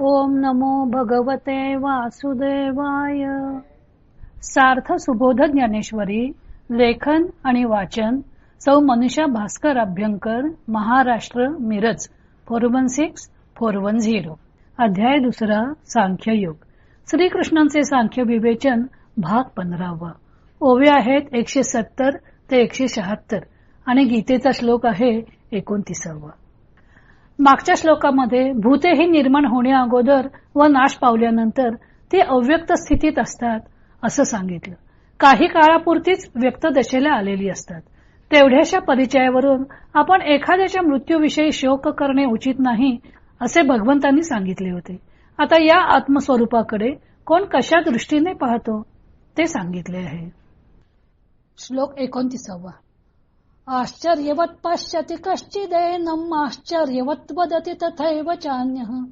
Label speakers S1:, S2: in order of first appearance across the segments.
S1: ओम नमो भगवते वासुदेवाय. सार्थ सुबोध ज्ञानेश्वरी लेखन आणि वाचन सौ Manusha Bhaskar Abhyankar Maharashtra Miraj four one six four one zero. अध्याय दुसरा सांख्ययोग. श्रीकृष्णांचे सांख्य विवेचन भाग पंधरावा. ओवे आहेत एकशे सत्तर ते एकशे शहात्तर आणि गीतेचा श्लोक आहे एकोणतीसावा. मागच्या श्लोकामध्ये भूते ही निर्माण होण्या अगोदर व नाश पावल्यानंतर ते अव्यक्त स्थितीत असतात असं सांगितलं. काही काळापुरतीच व्यक्त दशेला आलेली असतात. तेवढ्याशा परिचयावरून आपण एखाद्याच्या मृत्यूविषयी शोक करणे उचित नाही असे भगवंतांनी सांगितले होते. आता या आत्मस्वरूपाकडे कोण कशा दृष्टीने पाहतो ते सांगितले आहे. श्लोक एकोणतीसावा. आश्चर्यवत पश्यति कश्चिदेनम् आश्चर्यवत् वदति तथैव चान्यः।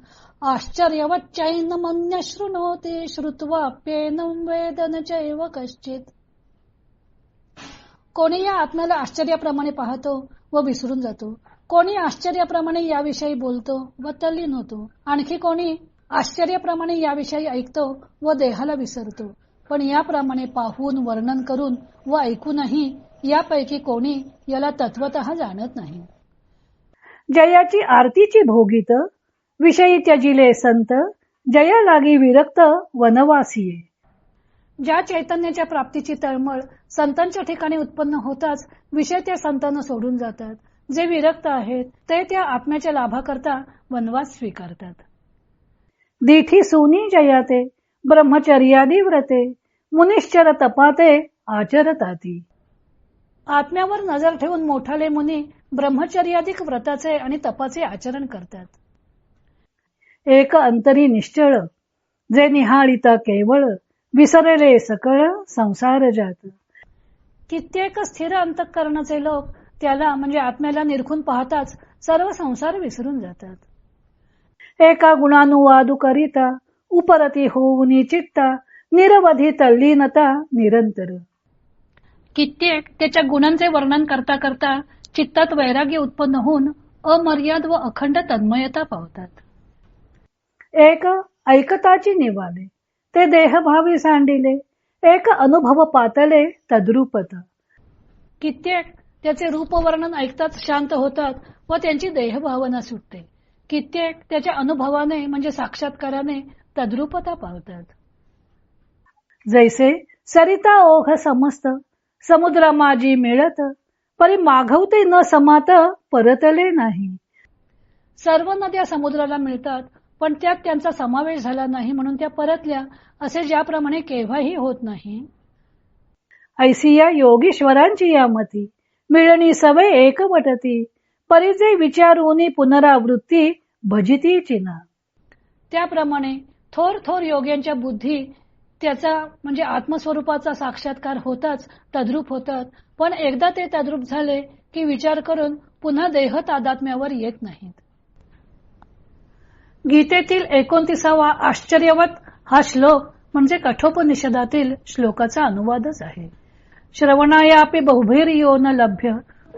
S1: आश्चर्यवच्चैनमन्य शृणोति श्रुत्वाप्येनं वेद न चैव कश्चित। कोणी या आत्म्याला आश्चर्याप्रमाणे पाहतो व विसरून जातो। कोणी आश्चर्याप्रमाणे याविषयी बोलतो व तल्लीन होतो। आणखी कोणी आश्चर्याप्रमाणे याविषयी ऐकतो व देहाला विसरतो। पण याप्रमाणे पाहून वर्णन करून व ऐकूनही यापैकी कोणी याला तत्वत जाणत नाही. जयाची आरतीची भोगीत विषयी त्यजिले संत जया लागी विरक्त वनवासीये. ज्या चैतन्याच्या प्राप्तीची तळमळ संतांच्या ठिकाणी उत्पन्न होताच विषय त्या संतांना सोडून जातात. जे विरक्त आहेत ते त्या आत्म्याच्या लाभाकरता वनवास स्वीकारतात. दीठी सुनी जयाते ब्रह्मचर्यादी व्रते मुनिश्चर तपाते आचरताती. आत्म्यावर नजर ठेवून मोठाले मुनी ब्रह्मचर्याधिक व्रताचे आणि तपाचे आचरण करतात. एक अंतरी निश्चळ जे निहाळिता केवळ विसरले सकळ संसार जात. कित्येक स्थिर अंतकरणाचे लोक त्याला म्हणजे आत्म्याला निरखून पाहताच सर्व संसार विसरून जातात. एका गुणानुवादू करिता उपरती होऊन चित्ता निरवधी तल्लीनता निरंतर. कित्येक त्याच्या गुणांचे वर्णन करता करता चित्तात वैराग्य उत्पन्न होऊन अमर्याद व अखंड तन्मयता पावतात. एक ऐकताची निवाले ते देहभावी सांडिले एक अनुभव पातले तद्रुपत. कित्येक त्याचे रूप वर्णन ऐकताच शांत होतात व त्यांची देहभावना सुटते. कित्येक त्याच्या अनुभवाने म्हणजे साक्षात्काराने तद्रुपता पावतात. जैसे सरिता ओघ समस्त समुद्रा माझी मिळत परी माघवते न समात परतले नाही. सर्व नद्या समुद्राला मिळतात पण त्यात त्यांचा समावेश झाला नाही म्हणून त्या परतल्या असे ज्याप्रमाणे केव्हाही होत नाही. ऐसिया योगीश्वरांची या मती मिळणी सवय एकवटती परिजे विचारून पुनरावृत्ती भजिती चिना. त्याप्रमाणे थोर थोर योग्यांच्या बुद्धी त्याचा म्हणजे आत्मस्वरूपाचा साक्षात्कार होताच तद्रूप होतात. पण एकदा ते तद्रूप झाले की विचार करून पुन्हा देह तादात्म्यावर येत नाहीत. गीतेतील एकोणतीसावा आश्चर्यवत हा श्लोक म्हणजे कठोपनिषदातील श्लोकाचा अनुवादच आहे. श्रवणायापि बहुभैर्यो न लभ्य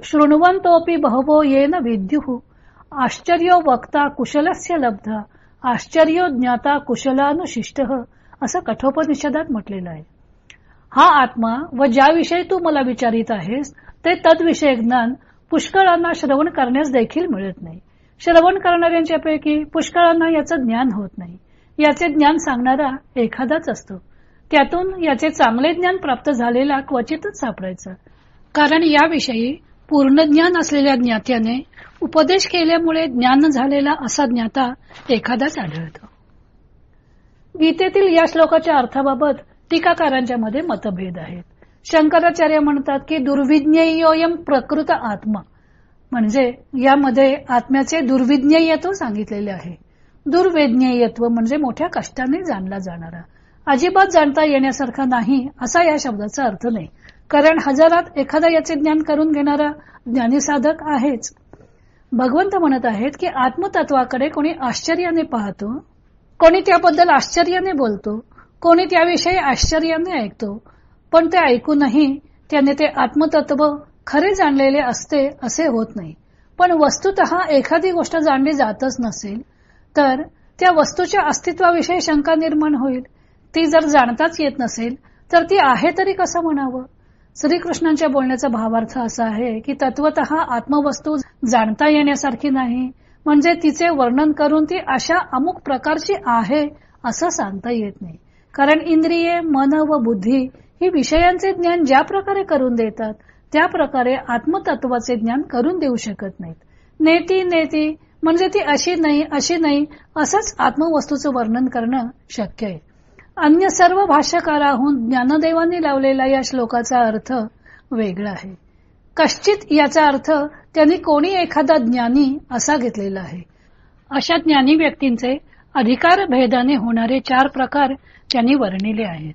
S1: शृण्वंतोपि बहवो येन विद्युः आश्चर्यो वक्ता कुशलस्य लब्धा आश्चर्यो ज्ञाता कुशलानुशिष्ट असं कठोपनिषदात म्हटलेलं आहे. हा आत्मा व ज्याविषयी तू मला विचारित आहेस ते तद्विषय ज्ञान पुष्कळांना श्रवण करण्यास देखील मिळत नाही. श्रवण करणाऱ्यांच्या पैकी पुष्कळांना याचं ज्ञान होत नाही. याचे ज्ञान सांगणारा एखादाच असतो. त्यातून याचे चांगले ज्ञान प्राप्त झालेला क्वचितच सापडायचं. कारण याविषयी पूर्ण ज्ञान असलेल्या ज्ञात्याने उपदेश केल्यामुळे ज्ञान झालेला असा ज्ञाता एखादाच आढळतो. गीतेतील या श्लोकाच्या अर्थाबाबत टीकाकारांच्या मध्ये मतभेद आहेत. शंकराचार्य म्हणतात की दुर्विज्ञेयोयम प्रकृत आत्मा. म्हणजे यामध्ये आत्म्याचे दुर्विज्ञेयत्व सांगितलेले आहे. दुर्वेज्ञेयत्व म्हणजे मोठ्या कष्टाने जाणला जाणारा. अजिबात जाणता येण्यासारखा नाही असा या शब्दाचा अर्थ नाही. कारण हजारात एखादा याचे ज्ञान करून घेणारा ज्ञानी साधक आहेच. भगवंत म्हणत आहेत की आत्मतत्वाकडे कोणी आश्चर्याने पाहतो कोणी त्याबद्दल आश्चर्याने बोलतो कोणी त्याविषयी आश्चर्याने ऐकतो पण ते ऐकूनही त्याने ते आत्मतत्व खरे जाणलेले असते असे होत नाही. पण वस्तुत एखादी गोष्ट जाणली जातच नसेल तर त्या वस्तूच्या अस्तित्वाविषयी शंका निर्माण होईल. ती जर जाणताच येत नसेल तर ती आहे तरी कसं म्हणावं? श्रीकृष्णांच्या बोलण्याचा भावार्थ असा आहे की तत्वत आत्मवस्तू जाणता येण्यासारखी नाही म्हणजे तिचे वर्णन करून ती अशा अमुक प्रकारची आहे असं सांगता येत नाही. कारण इंद्रिये मन व बुद्धी ही विषयांचे ज्ञान ज्या प्रकारे करून देतात त्या प्रकारे आत्मतत्वाचे ज्ञान करून देऊ शकत नाहीत. नेती नेती म्हणजे ती अशी नाही अशी नाही असंच आत्मवस्तूचं वर्णन करणं शक्य आहे. अन्य सर्व भाष्यकाराहून ज्ञानदेवांनी लावलेला या श्लोकाचा अर्थ वेगळा आहे. कश्चित याचा अर्थ त्यांनी कोणी एखादा ज्ञानी असा घेतलेला आहे. अशा ज्ञानी व्यक्तींचे अधिकार भेदाने होणारे चार प्रकार त्यांनी वर्णिले आहेत.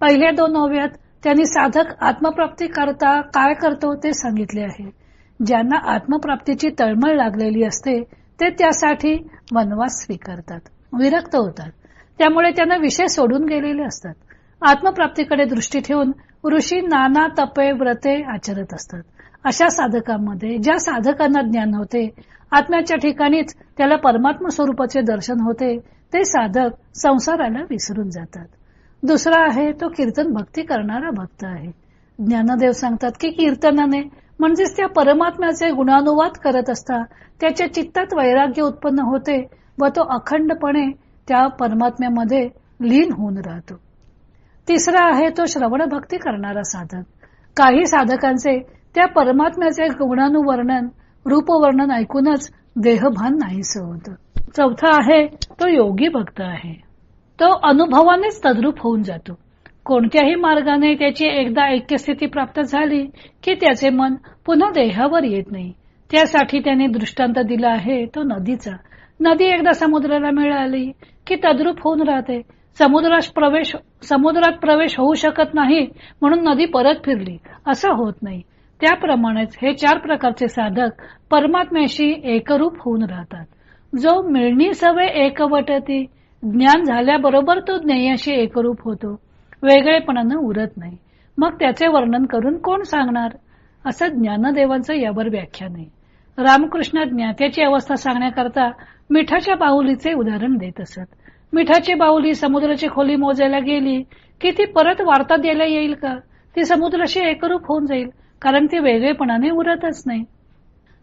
S1: पहिल्या दोन ओव्यात त्यांनी साधक आत्मप्राप्ती करता काय करतो ते सांगितले आहे. ज्यांना आत्मप्राप्तीची तळमळ लागलेली असते ते त्यासाठी वनवास स्वीकारतात विरक्त होतात. त्यामुळे त्यांना विषय सोडून गेलेले असतात. आत्मप्राप्तीकडे दृष्टी ठेवून ऋषी नाना तपे व्रते आचरत असतात. अशा साधकांमध्ये ज्या साधकांना ज्ञान होते आत्म्याच्या ठिकाणीच त्याला परमात्मा स्वरूपाचे दर्शन होते ते साधक संसाराला विसरून जातात. दुसरा आहे तो कीर्तन भक्ती करणारा भक्त आहे. ज्ञानदेव सांगतात की कीर्तनाने म्हणजेच त्या परमात्म्याचे गुणानुवाद करत असता त्याच्या चित्तात वैराग्य उत्पन्न होते व तो अखंडपणे त्या परमात्म्यामध्ये लीन होऊन राहतो. तिसरा आहे तो श्रवण भक्ती करणारा साधक. काही साधकांचे त्या परमात्म्याचे गुणानुवर्णन रूपवर्णन ऐकूनच देहभान नाहीस होत. चौथा आहे तो योगी भक्त आहे. तो अनुभवानेच तद्रूप होऊन जातो. कोणत्याही मार्गाने त्याची एकदा ऐक्यस्थिती प्राप्त झाली की त्याचे मन पुन्हा देहावर येत नाही. त्यासाठी त्याने दृष्टांत दिला आहे तो नदीचा. नदी एकदा समुद्राला मिळाली की तद्रूप होऊन राहते. समुद्रात प्रवेश समुद्रात प्रवेश होऊ शकत नाही म्हणून नदी परत फिरली. असं होत नाही. त्याप्रमाणेच हे चार प्रकारचे साधक परमात्म्याशी एकरूप होऊन राहतात. जो मिळणी सवय एकवटती ज्ञान झाल्याबरोबर तो ज्ञेयाशी एकरूप होतो. वेगळेपणानं उरत नाही. मग त्याचे वर्णन करून कोण सांगणार? असं ज्ञानदेवांचं यावर व्याख्यान आहे. रामकृष्ण ज्ञात्याची अवस्था सांगण्याकरता मिठाच्या बाहुलीचे उदाहरण देत असत. मिठाची बाहुली समुद्राची खोली मोजायला गेली की ती परत वार्ता द्यायला येईल का? ती समुद्राशी एकरूप होऊन जाईल. कारण ती वेगळेपणाने उरतच नाही.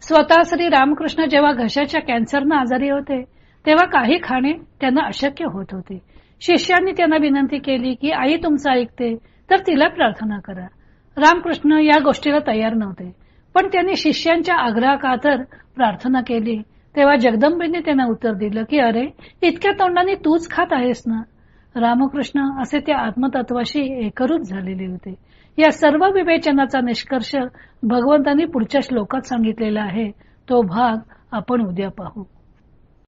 S1: स्वतः श्री रामकृष्ण जेव्हा घशाच्या कॅन्सरनं आजारी होते तेव्हा काही खाणे त्यांना अशक्य होत होते. शिष्यांनी त्यांना विनंती केली की आई तुमचं ऐकते तर तिला प्रार्थना करा. रामकृष्ण या गोष्टीला तयार नव्हते. पण त्यांनी शिष्यांच्या आग्रहाखातर प्रार्थना केली. तेव्हा जगदंबेने त्यांना उत्तर दिलं की अरे इतक्या तोंडाने तूच खात आहेस ना? रामकृष्ण असे त्या आत्मतत्वाशी एकरूप झालेले होते. या सर्व विवेचनाचा निष्कर्ष भगवंतांनी पुढच्या श्लोकात सांगितलेला आहे. तो भाग आपण उद्या पाहू.